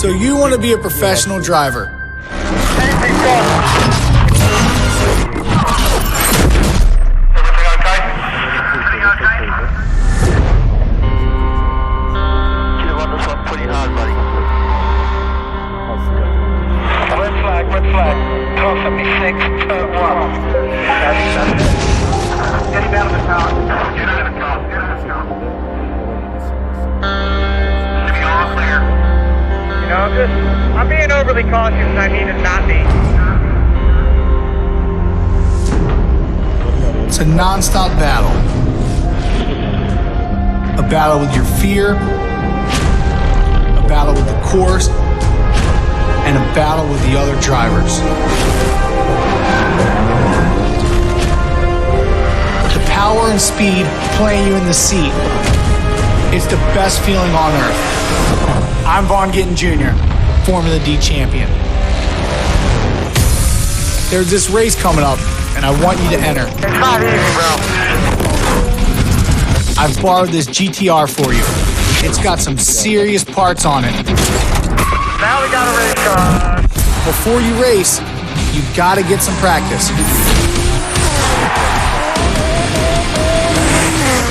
So you want to be a professional driver. Overly cautious I not. It's a non-stop battle. A battle with your fear, a battle with the course, and a battle with the other drivers. The power and speed playing you in the seat. It's the best feeling on earth. I'm Vaughn Gittin Jr., Formula D champion. There's this race coming up, and I want you to enter. It's not easy, bro. I've borrowed this GTR for you. It's got some serious parts on it. Now we got a race car. Before you race, you've got to get some practice.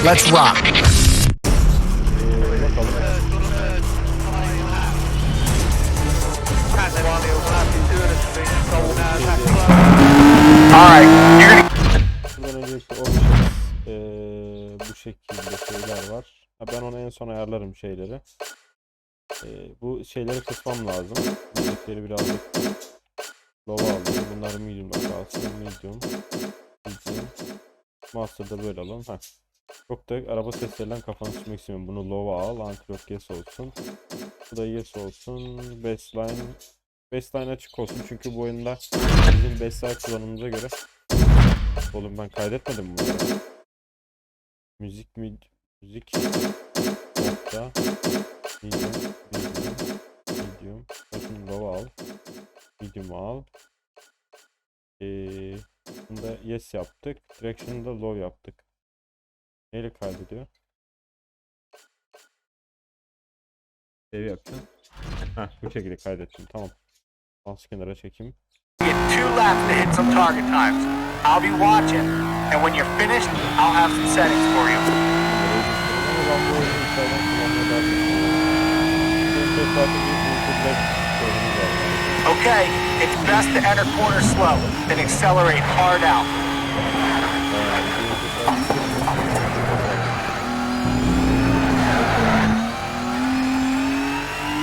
Let's rock. You're gonna Bundan önceki options eee, bu şekilde şeyler var. Ha, ben onu en son ayarlarım şeyleri. Eee, bu şeyleri kısmam lazım. Müzikleri birazcık low aldım. Bunları medium'da kalsın. Medium. Medium. Master'da böyle alalım. Heh. Çok da araba seslerinden kafanı sıkmak istemiyorum. Bunu low'a al. Antilop yes olsun. Bu da yes olsun. Baseline Baseline açık olsun çünkü bu oyunda bizim baseline kullanımımıza göre Oğlum ben kaydetmedim mi bunları? Müzik mi? Müzik nokta medium medium medium Bakın low al medium al ee, bunda yes yaptık direction'da low yaptık neyle kaydediyor? Save yapacağım Heh bu şekilde kaydettim tamam Kenara çekeyim get two laps to hit some target times. I'll be watching, and when you're finished, I'll have some settings for you. Ama ben bu oyunu içeriden kullanmaya daha çok çok farklı bir YouTube sorunu var. Okay, it's best to enter corner slow, then accelerate hard out.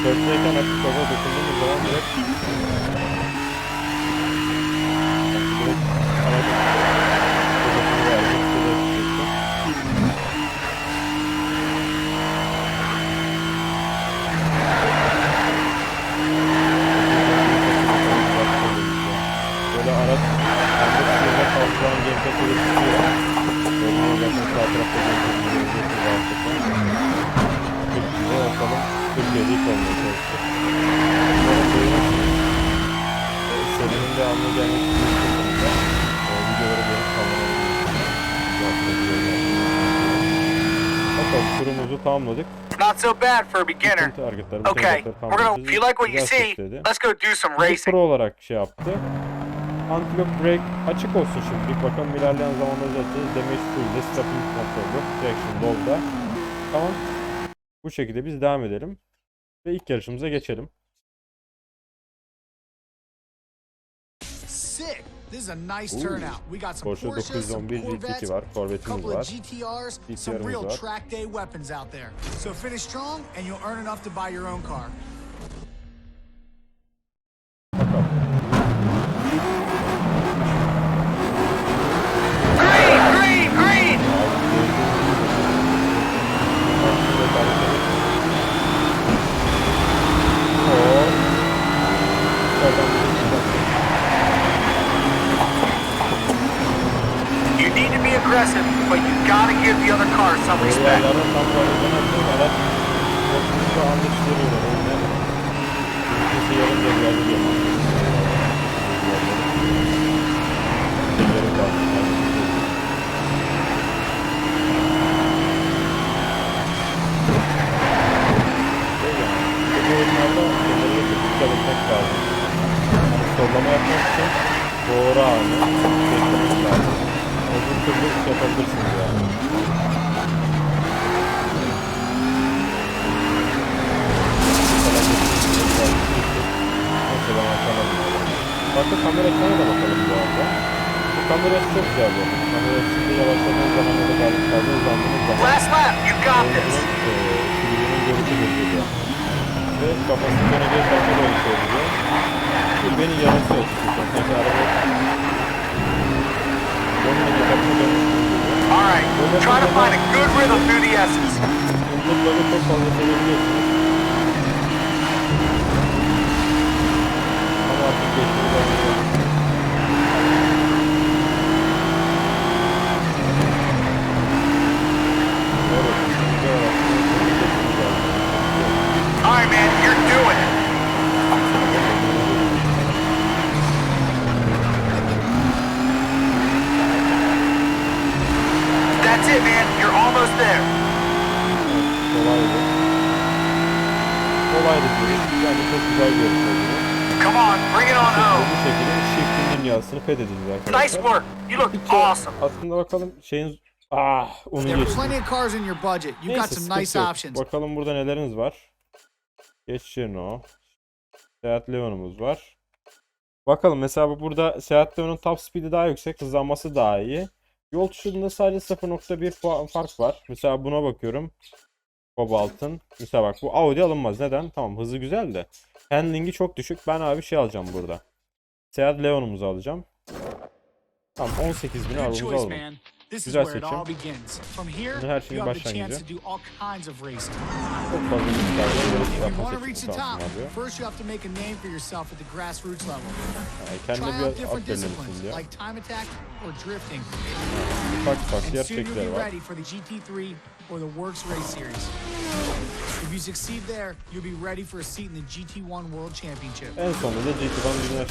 Dörtteyken açık baba dokunduğumuz zaman direkt direkt aracın pozisyonu ve hareketi değiştirecekti. Böyle araç kendi sürüne kaldıran gamepad üretisiyle Böyle zaten sağ tarafta gamepad üretisi rahatlıkla Türkiye'de bakalım Türkiye'de ilk olmaya çalıştık. Devamlı mümkün e, videoları gelip kalmaları Bakalım turumuzu tamamladık. Not so bad for a beginner. Bütün Okay, we're gonna. If you like what you see, let's go do some racing. pro olarak şey yaptı. Antilop brake açık olsun şimdilik. Bakalım ilerleyen zamanlarda açacağız. Damage full'de, stopping kontrolü, traction low'da. Tamam. Bu şekilde biz devam edelim. Ve ilk yarışımıza geçelim. Sick. This is a nice turnout. We got some Porsche Porsches, some 911 Corvettes, var, a couple var. of GTRs, some real var. track day weapons out there. So finish strong and you'll earn enough to buy your own car. Oyunlarda kendileri dikkat etmek lazım. Sollama yapmak için doğru anı beklemek lazım. Öbür türlü şey yapabilirsiniz yani. Neyse ben açamadım. Bakın kamerasına da bakalım bu arada. Bu kamerası çok güzel bu. Kamerasında yavaşladığınız zaman ya da geldik fazla uzandığınız zaman Last lap, you got this. Sürücünün görüşü gözüküyor. Ve kafasını döneceği tarafa doğru söylüyor. Bu beni yaratıyor açıkçası. Peki araba... Dönüştürüyor. All right, try to find a good rhythm through the S's. Umutları çok fazla sevebiliyorsunuz. Ama artık geçtiğini ben All right, man, you're doing it. That's it, man. You're almost there. Kolaydı. Kolaydı diyoruz. Yani çok güzel bir yarış oldu. Come on, bring it on home. Bu şekilde fethedeceğiz arkadaşlar. Nice work. You look awesome. Aslında bakalım şeyin... Ah onu There are geçtim. plenty of cars in your budget. You've Neyse got some sıkıntı nice yok. options. Bakalım burada neleriniz var. Geç Şirno. Seat Leon'umuz var. Bakalım mesela bu burada Seat Leon'un top speed'i daha yüksek, hızlanması daha iyi. Yol tutuşunda sadece 0.1 fa- fark var. Mesela buna bakıyorum. Cobalt'ın. Mesela bak bu Audi alınmaz. Neden? Tamam hızı güzel de. Handling'i çok düşük. Ben abi şey alacağım burada. Seat Leon'umuzu alacağım. Tamam 18 bini alalım alalım. Güzel seçim. Şimdi her şeyi baştan gidiyor. Çok fazla miktarda şansım alıyor. Yani kendine bir at gönderirsin diyor. Ufak ufak gerçekler var. or the Works Race Series. If you succeed there, you'll be ready for a seat in the GT1 World Championship. En sonunda GT1 Dünya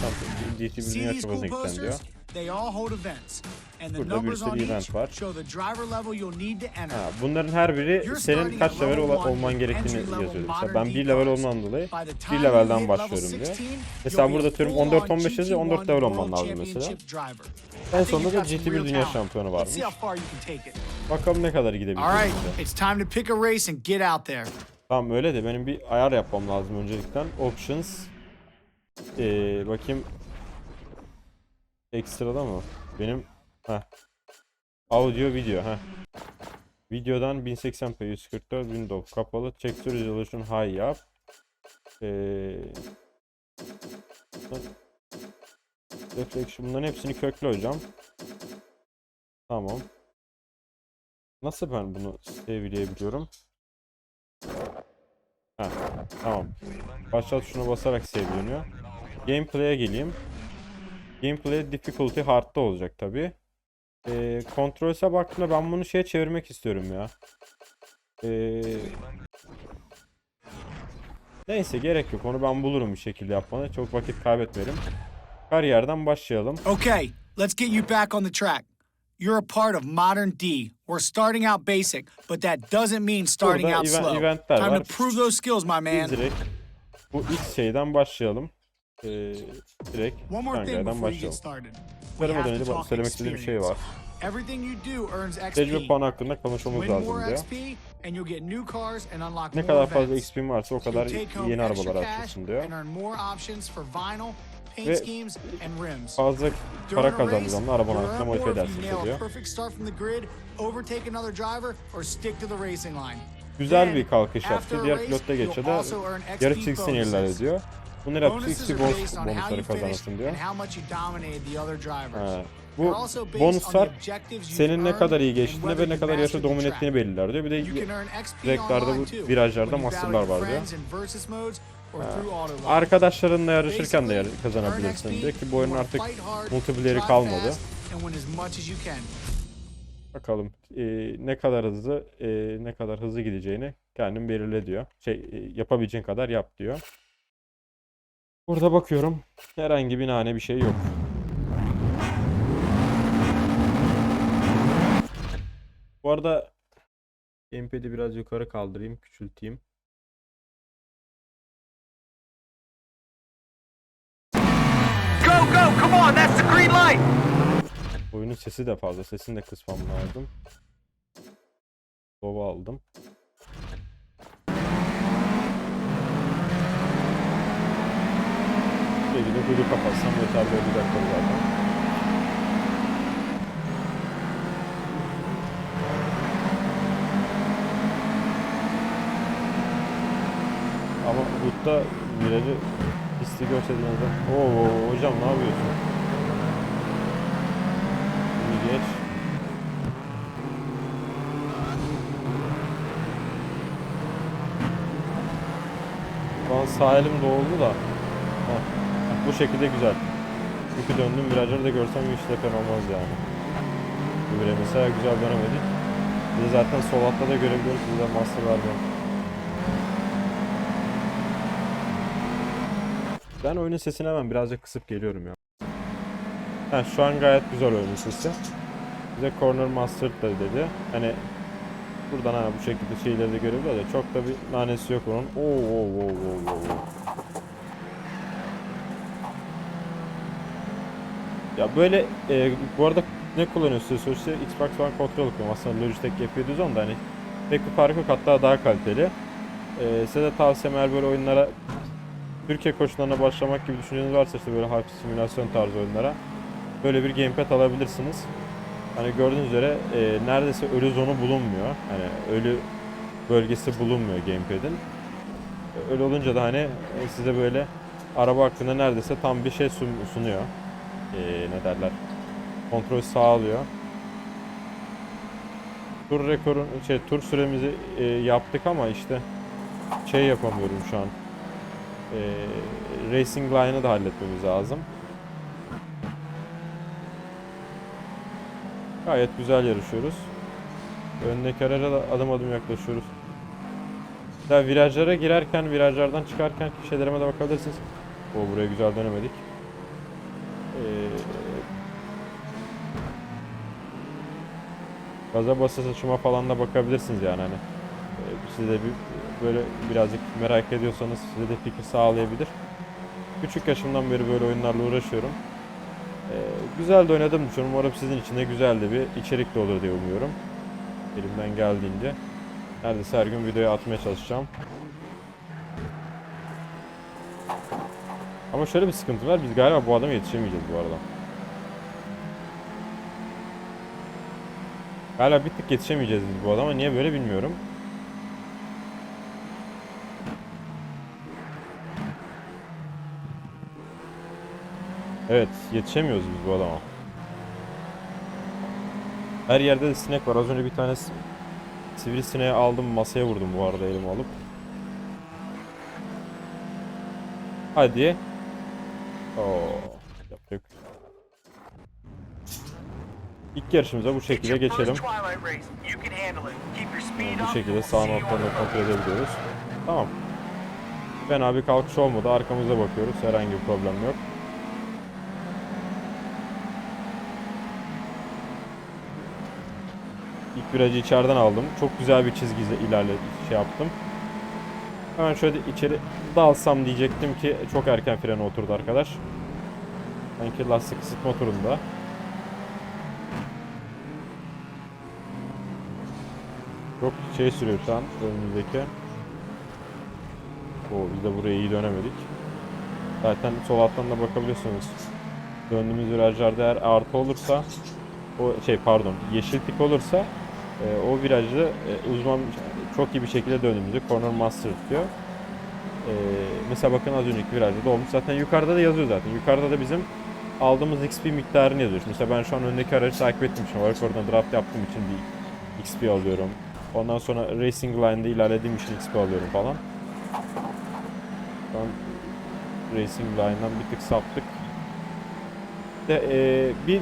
GT1 Dünya Şampiyonası'na diyor. They all hold events. And the Burada numbers on each var. show the driver level you'll need to enter. Ha, bunların her biri senin kaç level one olman gerektiğini entry-level yazıyor. Mesela ben D 1 level olmam dolayı By the 1 time you levelden başlıyorum diyor. 16, Mesela burada full-on 14-15 yazıyor, 14 GT1 level olman lazım mesela. En sonunda da got some GT1 real Dünya. Şampiyonu varmış. Bakalım ne kadar gidebileceğiz. right. Tamam öyle de benim bir ayar yapmam lazım öncelikten. Options. Ee, bakayım. Ekstrada mı? Benim Heh. Audio video ha. Videodan 1080p 144 window kapalı texture resolution high yap. Ee, reflection bunların hepsini köklü hocam. Tamam. Nasıl ben bunu sevleyebiliyorum? Heh, tamam. Başlat şuna basarak sevleniyor. Gameplay'e geleyim. Gameplay difficulty hard'da olacak tabi. Ee, Controls'e baktığımda ben bunu şeye çevirmek istiyorum ya. Ee, neyse gerek yok. Onu ben bulurum bir şekilde yapmanı. Çok vakit kaybetmeyelim. Kariyerden başlayalım. Okay, let's get you back on the track. You're a part of Modern D. We're starting out basic, but that doesn't mean starting Burada out slow. Time var. to prove those skills, my man. Biz direkt bu ilk şeyden başlayalım. Ee, direkt get başlayalım. Söylemeden önce söylemek istediğim bir şey var. Tecrübe puanı hakkında konuşmamız lazım diyor. Ne kadar fazla. XP'm varsa o kadar yeni arabalar açıyorsun diyor. Ve. Fazla para kazandığın zaman arabanı you'll hakkında modifiye edersin diyor. Güzel bir kalkış yaptı. Diğer pilotta earn XP yarış çizgisini ihlal bonuses. Bunlar XP are bonus, bonusları kazanırsın diyor. Ha, Bu bonuslar senin ne kadar iyi geçtiğini ve ne kadar yarışı domine ettiğini belirler diyor. Bir de direklerde bu virajlarda masterlar var diyor. arkadaşlarınla yarışırken de yar- kazanabilirsin diyor ki bu oyunun artık multiplayer'i kalmadı. Bakalım e, ne kadar hızlı e, ne kadar hızlı gideceğini kendin belirle diyor. Şey e, yapabileceğin kadar yap diyor. Burada bakıyorum. Herhangi bir nane bir şey yok. Bu arada gamepad'i biraz yukarı kaldırayım, küçülteyim. Go go, come on, that's the green light. Oyunun sesi de fazla, sesini de kısmam lazım. Dova aldım. Bir de hudu kapatsam yeterli olacaktır zaten. Ama Hood'da virajı pisti görselerinizde. Oo hocam ne yapıyorsun? Şimdi geç. Şu elim doğuldu da. Bu şekilde güzel. Çünkü döndüm virajları da görsem hiç de fena olmaz yani. Bire mesela güzel dönemedik. Bir de zaten sol da görebiliyoruz. Burada master var. Ben oyunun sesini hemen birazcık kısıp geliyorum ya. Ha, şu an gayet güzel oyunun sesi. Bize Corner Master da dedi. Hani buradan ha bu şekilde şeyleri de görebiliyor da çok da bir nanesi yok onun. Oo oo oo oo oo. Ya böyle e, bu arada ne kullanıyorsunuz? Sonuçta Xbox One kontrol okuyorum. Aslında Logitech G710 da hani pek bir farkı yok hatta daha kaliteli. E, size de tavsiyem eğer böyle oyunlara Türkiye koşullarına başlamak gibi düşünceniz varsa işte böyle hafif simülasyon tarzı oyunlara böyle bir gamepad alabilirsiniz. Hani gördüğünüz üzere e, neredeyse ölü zonu bulunmuyor. Hani ölü bölgesi bulunmuyor gamepad'in. Öyle olunca da hani size böyle araba hakkında neredeyse tam bir şey sun- sunuyor. E, ne derler? Kontrol sağlıyor. Tur rekorun şey tur süremizi e, yaptık ama işte şey yapamıyorum şu an. E, racing line'ı da halletmemiz lazım. Gayet güzel yarışıyoruz. Öndeki araca adım adım yaklaşıyoruz. Daha virajlara girerken, virajlardan çıkarken şeylerime de bakabilirsiniz. O buraya güzel dönemedik. Ee, gaza basış açıma falan da bakabilirsiniz yani hani. Ee, size de bir, böyle birazcık merak ediyorsanız size de fikir sağlayabilir. Küçük yaşımdan beri böyle oyunlarla uğraşıyorum. Ee, güzel de oynadım düşünüyorum. Umarım sizin için de güzel de bir içerik de olur diye umuyorum. Elimden geldiğince. Neredeyse her gün videoya atmaya çalışacağım. Ama şöyle bir sıkıntı var. Biz galiba bu adama yetişemeyeceğiz bu arada. Galiba bir tık yetişemeyeceğiz biz bu adama. Niye böyle bilmiyorum. Evet, yetişemiyoruz biz bu adama. Her yerde de sinek var. Az önce bir tane sivrisineği aldım, masaya vurdum bu arada elime alıp. Hadi. Oo, yapacak. bir şey yok. İlk yarışımıza bu şekilde geçelim. Bu şekilde sağ the kontrol edebiliyoruz. Tamam. Fena bir kalkış olmadı. Arkamıza bakıyoruz. Herhangi bir problem yok. İlk virajı içeriden aldım. Çok güzel bir çizgiyle ilerle şey yaptım. Hemen şöyle içeri dalsam diyecektim ki çok erken frene oturdu arkadaş. Sanki lastik ısıtma turunda. Çok şey sürüyor şu an önümüzdeki. Oo biz de buraya iyi dönemedik. Zaten sol alttan da bakabiliyorsunuz. Döndüğümüz virajlarda eğer artı olursa o şey pardon yeşil tik olursa e, o virajı e, uzman çok iyi bir şekilde döndüğümüzde corner master diyor. E, mesela bakın az önceki virajda da olmuş. Zaten yukarıda da yazıyor zaten. Yukarıda da bizim aldığımız XP miktarını yazıyor. Mesela ben şu an öndeki aracı takip ettim. Şimdi olarak oradan draft yaptığım için bir XP alıyorum. Ondan sonra Racing Line'da ilerlediğim için XP alıyorum falan. An Racing Line'dan bir tık saptık. De, e, bir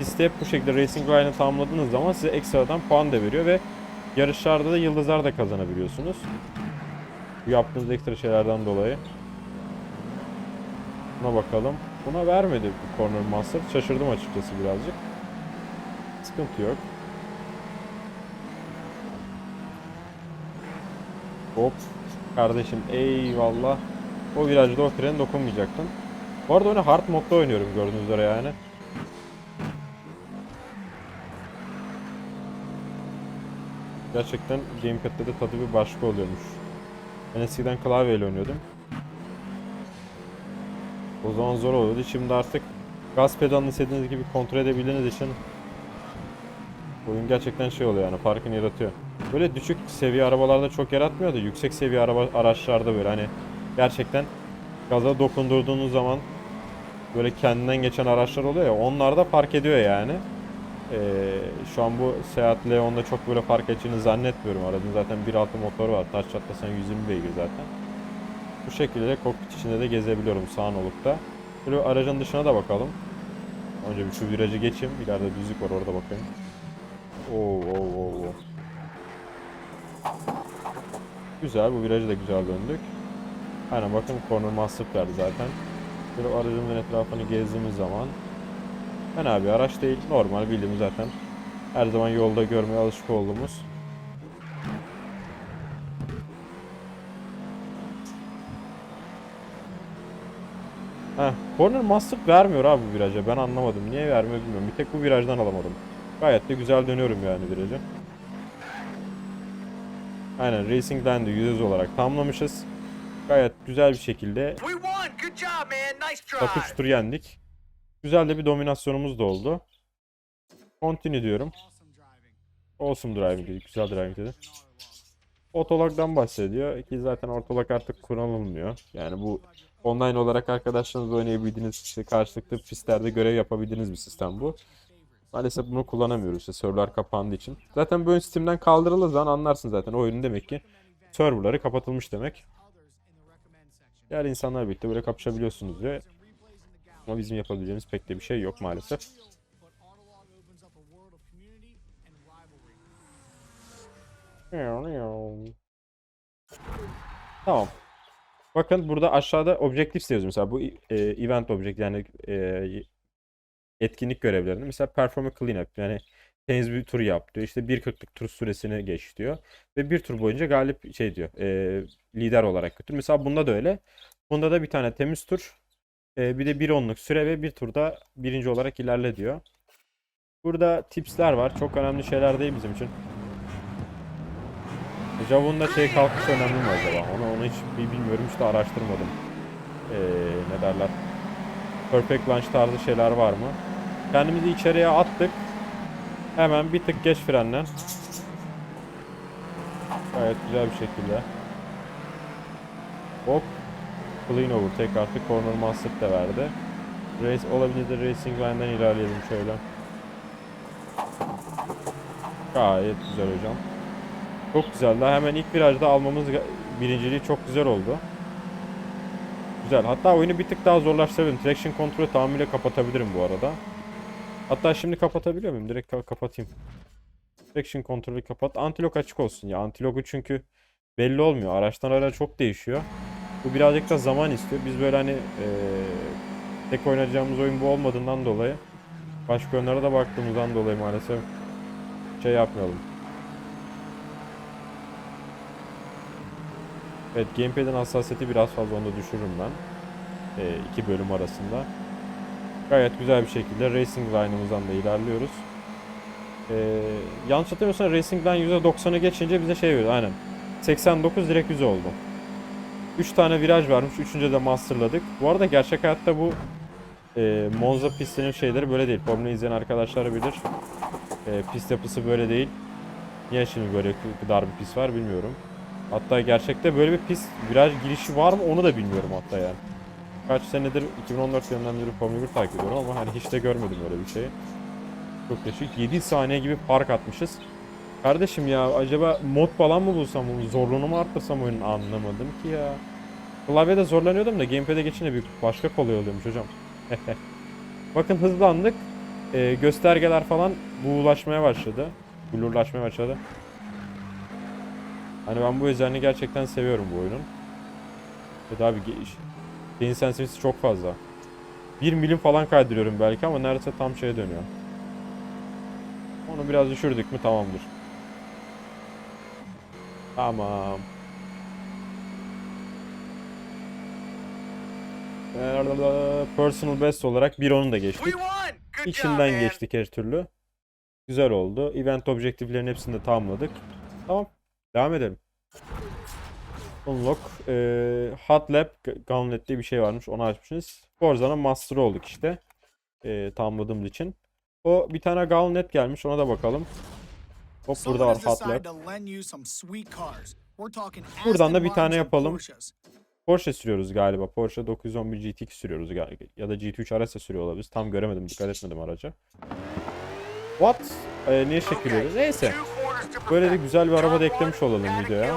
liste bu şekilde Racing Line'ı tamamladığınız zaman size ekstradan puan da veriyor ve yarışlarda da yıldızlar da kazanabiliyorsunuz. Bu yaptığınız ekstra şeylerden dolayı. Buna bakalım. Buna vermedi bu Corner Master. Şaşırdım açıkçası birazcık. Sıkıntı yok. Hop. Kardeşim eyvallah. O virajda o frene dokunmayacaktın. Bu arada oyunu hard modda oynuyorum gördüğünüz üzere yani. Gerçekten gamepad'de de tadı bir başka oluyormuş. Ben eskiden klavyeyle oynuyordum. O zaman zor oluyordu. Şimdi artık gaz pedalını istediğiniz gibi kontrol edebildiğiniz için oyun gerçekten şey oluyor yani farkını yaratıyor. Böyle düşük seviye arabalarda çok yaratmıyor da yüksek seviye araba araçlarda böyle hani gerçekten gaza dokundurduğunuz zaman böyle kendinden geçen araçlar oluyor ya onlarda fark ediyor yani. Ee, şu an bu Seat Leon'da çok böyle fark edeceğini zannetmiyorum. Aracın zaten 1.6 motoru var. Taş çatlasan 120 beygir zaten. Bu şekilde de kokpit içinde de gezebiliyorum sağ olukta. Böyle aracın dışına da bakalım. Önce bir şu virajı geçeyim. İleride düzlük var orada bakayım. Oo, oo, oo, oo. Güzel bu virajı da güzel döndük. Aynen bakın corner master verdi zaten. Böyle aracımızın etrafını gezdiğimiz zaman Fena bir araç değil. Normal bildiğimiz zaten. Her zaman yolda görmeye alışık olduğumuz. Heh, corner master vermiyor abi bu viraja. Ben anlamadım. Niye vermiyor bilmiyorum. Bir tek bu virajdan alamadım. Gayet de güzel dönüyorum yani virajı. Aynen Racing Land'i yüz olarak tamamlamışız. Gayet güzel bir şekilde drive. tutur yendik. Güzel de bir dominasyonumuz da oldu. Continue diyorum. Awesome driving dedi. Güzel driving dedi. Otolog'dan bahsediyor ki zaten ortolog artık kullanılmıyor. Yani bu online olarak arkadaşlarınızla oynayabildiğiniz, işte karşılıklı pistlerde görev yapabildiğiniz bir sistem bu. Maalesef bunu kullanamıyoruz işte serverlar kapandığı için. Zaten bu oyun Steam'den kaldırıldığı zaman anlarsın zaten o oyunun demek ki serverları kapatılmış demek. Diğer insanlarla birlikte böyle kapışabiliyorsunuz diyor. Ama bizim yapabileceğimiz pek de bir şey yok maalesef. Tamam. Bakın burada aşağıda objektif yazıyor mesela bu e, event object yani e, etkinlik görevlerini mesela perform a cleanup yani temiz bir tur yap diyor. İşte 1.40'lık tur süresini geç diyor. Ve bir tur boyunca galip şey diyor. e, lider olarak götür. Mesela bunda da öyle. Bunda da bir tane temiz tur. e, bir de 1.10'luk süre ve bir turda birinci olarak ilerle diyor. Burada tipsler var. Çok önemli şeyler değil bizim için. Javon'da şey kalkışı önemli mi acaba? Onu, onu hiç bilmiyorum. Hiç de araştırmadım. Ee, ne derler? Perfect Launch tarzı şeyler var mı? Kendimizi içeriye attık. Hemen bir tık geç frenlen. Gayet güzel bir şekilde. Hop. Clean over. Tek artık corner master de verdi. Race olabildiğince racing line'den ilerleyelim şöyle. Gayet güzel hocam. Çok güzel. Daha hemen ilk virajda almamız birinciliği çok güzel oldu. Güzel. Hatta oyunu bir tık daha zorlaştırabilirim. Traction kontrolü tamamıyla kapatabilirim bu arada. Hatta şimdi kapatabiliyor muyum? Direkt ka- kapatayım. Traction kontrolü kapat. Antilog açık olsun ya. Antilogu çünkü belli olmuyor. Araçtan araca çok değişiyor. Bu birazcık da zaman istiyor. Biz böyle hani eee, tek oynayacağımız oyun bu olmadığından dolayı başka oyunlara da baktığımızdan dolayı maalesef şey yapmayalım. Evet gamepad'in hassasiyeti biraz fazla onu düşürürüm ben. Ee, iki bölüm arasında. Gayet güzel bir şekilde Racing Line'ımızdan da ilerliyoruz. Ee, yanlış hatırlamıyorsam Racing Line %90'ı geçince bize şey veriyor aynen. 89 direkt 100 oldu. 3 tane viraj varmış. Üçüncü de masterladık. Bu arada gerçek hayatta bu e, Monza pistinin şeyleri böyle değil. Formula izleyen arkadaşlar bilir. E, pist yapısı böyle değil. Niye şimdi böyle dar bir pist var bilmiyorum. Hatta gerçekte böyle bir pist viraj girişi var mı onu da bilmiyorum hatta yani. Kaç senedir 2014 yılından beri Formula 1 takip ediyorum ama hani hiç de görmedim öyle bir şeyi. Çok değişik. 7 saniye gibi fark atmışız. Kardeşim ya acaba mod falan mı bulsam bunu zorluğunu mu arttırsam oyunun anlamadım ki ya. Klavyede zorlanıyordum da gamepad'e geçince bir başka kolay oluyormuş hocam. Bakın hızlandık. Ee, göstergeler falan buğulaşmaya başladı. Blurlaşmaya başladı. Hani ben bu özelliğini gerçekten seviyorum bu oyunun. Evet abi Gain sensitivity çok fazla. 1 milim falan kaydırıyorum belki ama neredeyse tam şeye dönüyor. Onu biraz düşürdük mü tamamdır. Tamam. Personal best olarak 1.10'u da geçtik. İçinden geçtik her türlü. Güzel oldu. Event objektiflerin hepsini de tamamladık. Tamam. Devam edelim. Unlock. Ee, Hot Lab Gauntlet diye bir şey varmış. Onu açmışsınız. Forza'nın Master'ı olduk işte. Ee, tamamladığımız için. O bir tane Gauntlet gelmiş. Ona da bakalım. Hop burada var Hot Lab. Buradan da bir tane yapalım. Porsche sürüyoruz galiba. Porsche 911 GT2 sürüyoruz galiba. Ya da GT3 RS sürüyor olabiliriz. Tam göremedim. Dikkat etmedim araca. What? Ee, niye şekil veriyoruz? Neyse. Böyle de güzel bir araba da eklemiş olalım videoya.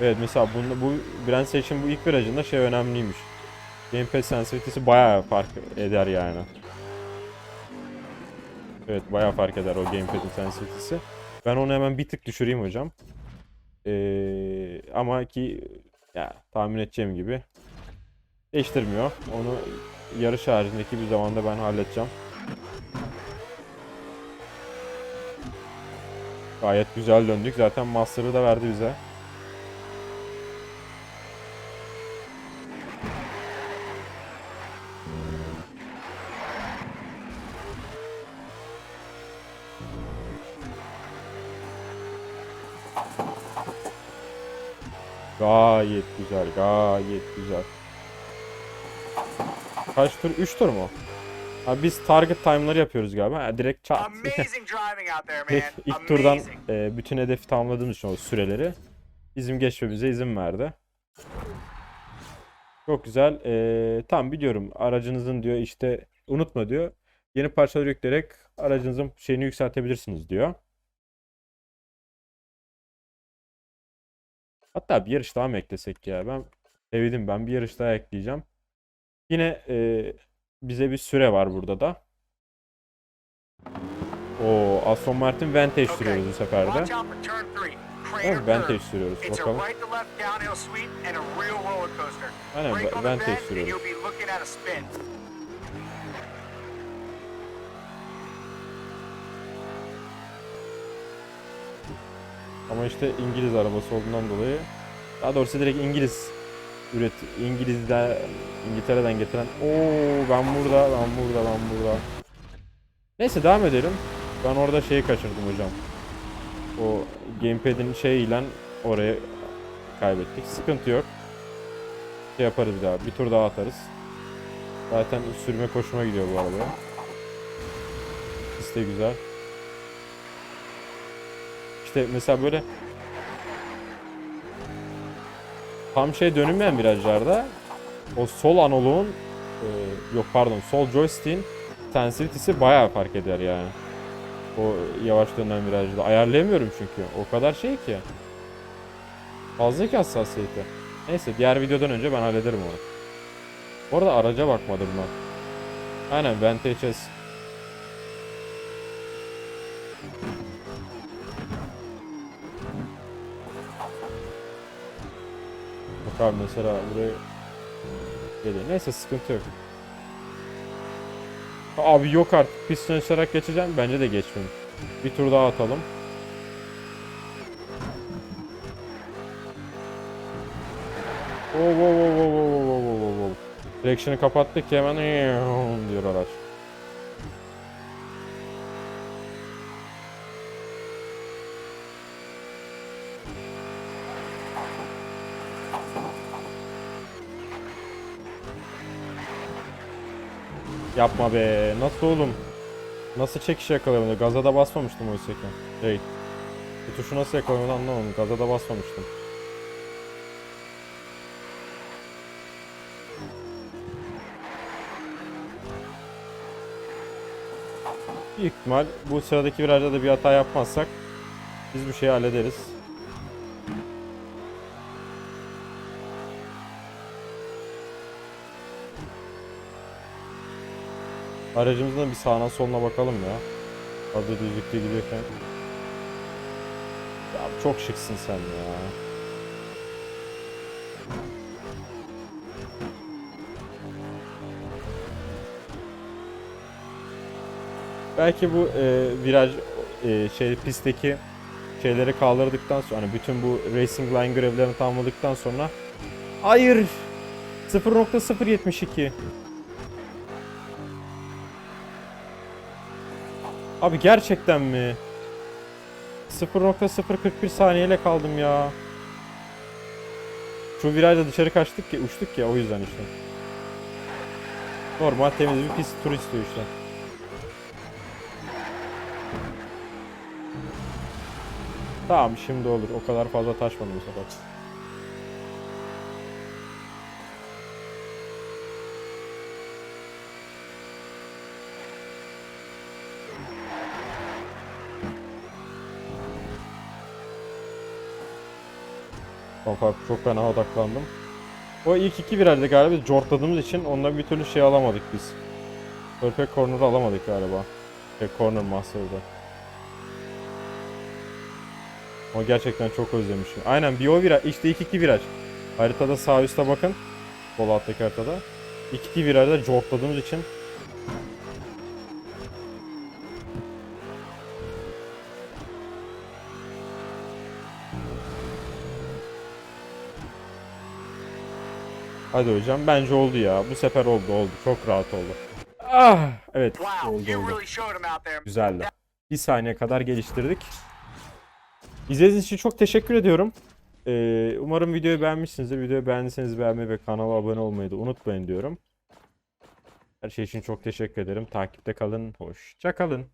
Evet mesela bunda, bu Brand Station bu ilk virajında şey önemliymiş. Gamepad sensitivity'si bayağı fark eder yani. Evet bayağı fark eder o gamepad'in sensitivity'si. Ben onu hemen bir tık düşüreyim hocam. Ee, ama ki ya tahmin edeceğim gibi değiştirmiyor. Onu yarış haricindeki bir zamanda ben halledeceğim. Gayet güzel döndük. Zaten Master'ı da verdi bize. Gayet güzel, gayet güzel. Kaç tur? 3 tur mu? Ha, biz target time'ları yapıyoruz galiba. Ha, direkt çat. Direkt ilk turdan e, bütün hedefi tamamladığımız için o süreleri bizim geçmemize izin verdi. Çok güzel. E, tam biliyorum aracınızın diyor işte unutma diyor. Yeni parçalar yükleyerek aracınızın şeyini yükseltebilirsiniz diyor. Hatta bir yarış daha mı eklesek ya? Ben sevdim ben bir yarış daha ekleyeceğim. Yine e, bize bir süre var burada da. O Aston Martin Vantage sürüyoruz bu sefer de. Evet, Vantage sürüyoruz bakalım. Aynen Vantage sürüyoruz. Ama işte İngiliz arabası olduğundan dolayı daha doğrusu direkt İngiliz üret İngiliz'den İngiltere'den getiren Oo ben burada ben burada ben burada. Neyse devam edelim. Ben orada şeyi kaçırdım hocam. O gamepad'in şeyiyle oraya kaybettik. Sıkıntı yok. Şey yaparız daha. Bir tur daha atarız. Zaten sürme koşuma gidiyor bu arabaya. Pist güzel. İşte mesela böyle tam şey dönünmeyen virajlarda o sol analoğun e, yok pardon sol joystick'in sensitivity'si bayağı fark eder yani. O yavaş dönen virajda. Ayarlayamıyorum çünkü. O kadar şey ki. Fazla ki hassasiyeti. Neyse diğer videodan önce ben hallederim onu. Bu arada araca bakmadım ben. Aynen Vantage Tamam mesela buraya geliyor. Neyse sıkıntı yok. Abi yok artık. Piston açarak geçeceğim. Bence de geçmeyeyim. Bir tur daha atalım. Oh, oh, oh, oh, oh, oh, oh, oh. Direksiyonu kapattık ki hemen diyor araç. Yapma be. Nasıl oğlum? Nasıl çekiş yakalayamadı? Gaza da basmamıştım oysa ki. Şey. Bu tuşu nasıl yakalamadı anlamadım. Gaza da basmamıştım. Büyük ihtimal bu sıradaki virajda da bir hata yapmazsak biz bu şeyi hallederiz. Aracımızın bir sağına soluna bakalım ya. Adı düzlükte gidiyorken. Ya çok şıksın sen ya. Belki bu e, viraj e, şey pistteki şeyleri kaldırdıktan sonra hani bütün bu racing line görevlerini tamamladıktan sonra hayır 0.072 Abi gerçekten mi? 0.041 saniyeyle kaldım ya. Şu virajda dışarı kaçtık ya, uçtuk ya o yüzden işte. Normal temiz bir pist tur istiyor işte. Tamam şimdi olur. O kadar fazla taşmadı bu sefer. Kanka çok fena odaklandım. O ilk iki virajda galiba cortladığımız için ondan bir türlü şey alamadık biz. Perfect Corner'ı alamadık galiba. Şey, Corner Master'da. O gerçekten çok özlemişim. Aynen bir o viraj. işte ilk iki viraj. Haritada sağ üstte bakın. Sol alttaki haritada. İlk iki virajda cortladığımız için Hadi hocam bence oldu ya. Bu sefer oldu oldu. Çok rahat oldu. Ah evet oldu oldu. Güzeldi. Bir saniye kadar geliştirdik. İzlediğiniz için çok teşekkür ediyorum. Ee, umarım videoyu beğenmişsinizdir. Videoyu beğendiyseniz beğenmeyi ve kanala abone olmayı da unutmayın diyorum. Her şey için çok teşekkür ederim. Takipte kalın. Hoşça kalın.